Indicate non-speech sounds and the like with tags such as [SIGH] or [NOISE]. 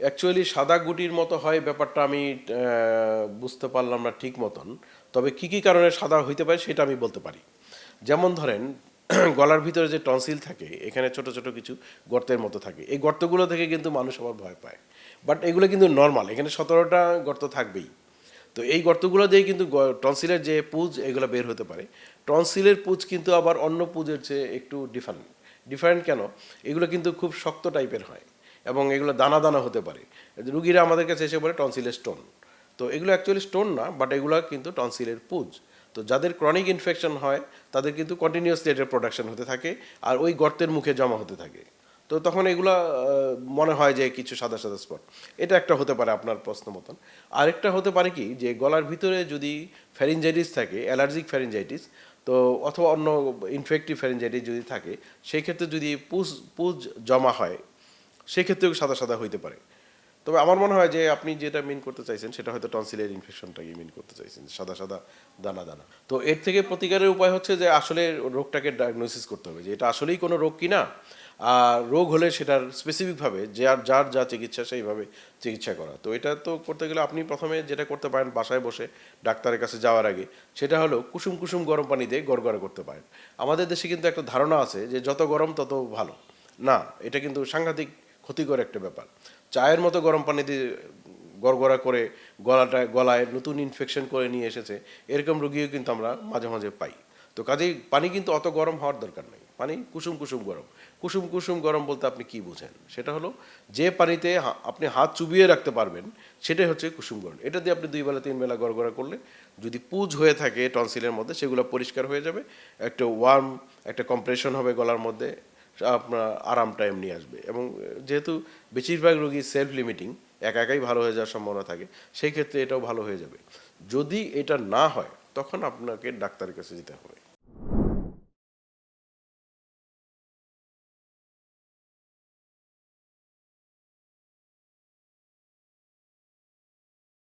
Actually সাদা গুটির মতো হয়, ব্যাপারটা আমি বুঝতে পারলাম না ঠিক মতন। তবে কি কি কারণে সাদা হইতে পারে সেটা আমি বলতে পারি। যেমন ধরেন, [CLEARS THROAT] গলার ভিতরে যে টনসিল থাকে, এখানে ছোট ছোট কিছু গর্তের মতো থাকে। এই গর্তগুলো থেকে কিন্তু মানুষ আবার ভয় পায়। বাট এগুলো কিন্তু নর্মাল, এখানে সতেরোটা গর্ত থাকবেই। তো এই গর্তগুলো দিয়ে কিন্তু টনসিলের যে পুজ, এগুলো বের হতে পারে। টনসিলের পুজ কিন্তু আবার অন্য পুজের চেয়ে একটু ডিফারেন্ট ডিফারেন্ট কেন? এগুলো কিন্তু খুব শক্ত টাইপের হয়। এবং এগুলো দানা দানা হতে পারে। রুগীরা আমাদের কাছে এসে বলে টনসিলের স্টোন তো এগুলো অ্যাকচুয়ালি স্টোন না বাট এগুলো কিন্তু টনসিলের পুজ। তো যাদের ক্রনিক ইনফেকশন হয়, তাদের কিন্তু কন্টিনিউয়াসলি এটার প্রোডাকশন হতে থাকে, আর ওই গর্তের মুখে জমা হতে থাকে। তো তখন এগুলা মনে হয় যে কিছু সাদা সাদা স্পট এটা একটা হতে পারে আপনার প্রশ্ন মতন। আরেকটা হতে পারে কি, যে গলার ভিতরে যদি ফ্যারিনজাইটিস থাকে অ্যালার্জিক ফ্যারিনজাইটিস তো অথবা অন্য ইনফেক্টিভ ফ্যারিনজাইটিস যদি থাকে সেই ক্ষেত্রে যদি পুজ পুজ জমা হয় সেক্ষেত্রেও সাদা সাদা হইতে পারে। তবে আমার মনে হয় যে আপনি যেটা মিন করতে চাইছেন, সেটা হয়তো টনসিলের ইনফেকশনটাকে মিন করতে চাইছেন সাদা সাদা দানা দানা। তো এর থেকে প্রতিকারের উপায় হচ্ছে যে আসলে রোগটাকে ডায়াগনোসিস করতে হবে, যে এটা আসলেই কোনো রোগ কিনা, আর রোগ হলে সেটার স্পেসিফিকভাবে যার যার যা চিকিৎসা সেইভাবে চিকিৎসা করা। তো এটা তো করতে গেলে আপনি প্রথমে যেটা করতে পারেন, বাসায় বসে ডাক্তারের কাছে যাওয়ার আগে, সেটা হলো কুসুম কুসুম গরম পানি দিয়ে গড়গড়া করতে পারেন। আমাদের দেশে কিন্তু একটা ধারণা আছে যে যত গরম তত ভালো। না, এটা কিন্তু সাংঘাতিক ক্ষতিকর একটা ব্যাপার। চায়ের মতো গরম পানি দিয়ে গড়গড়া করে গলাটা, গলায় নতুন ইনফেকশন করে নিয়ে এসেছে, এরকম রুগীও কিন্তু আমরা মাঝে মাঝে পাই। তো কাজেই পানি কিন্তু অত গরম হওয়ার দরকার নেই। পানি কুসুম কুসুম গরম। কুসুম কুসুম গরম বলতে আপনি কি বুঝেন? সেটা হলো যে পানিতে আপনি হাত চুবিয়ে রাখতে পারবেন, সেটাই হচ্ছে কুসুম গরম। এটা দিয়ে আপনি দুই বেলা, তিন বেলা গড়গড়া করলে যদি পুজ হয়ে থাকে টনসিলের মধ্যে, সেগুলো পরিষ্কার হয়ে যাবে। একটা ওয়ার্ম একটা কম্প্রেশন হবে গলার মধ্যে আপনার আরামটা এমনি আসবে। এবং যেহেতু বেশিরভাগ রোগী সেলফ লিমিটিং একা একাই ভালো হয়ে যাওয়ার সম্ভাবনা থাকে, সেই ক্ষেত্রে এটাও ভালো হয়ে যাবে। যদি এটা না হয়, তখন আপনাকে ডাক্তারের কাছে যেতে হবে।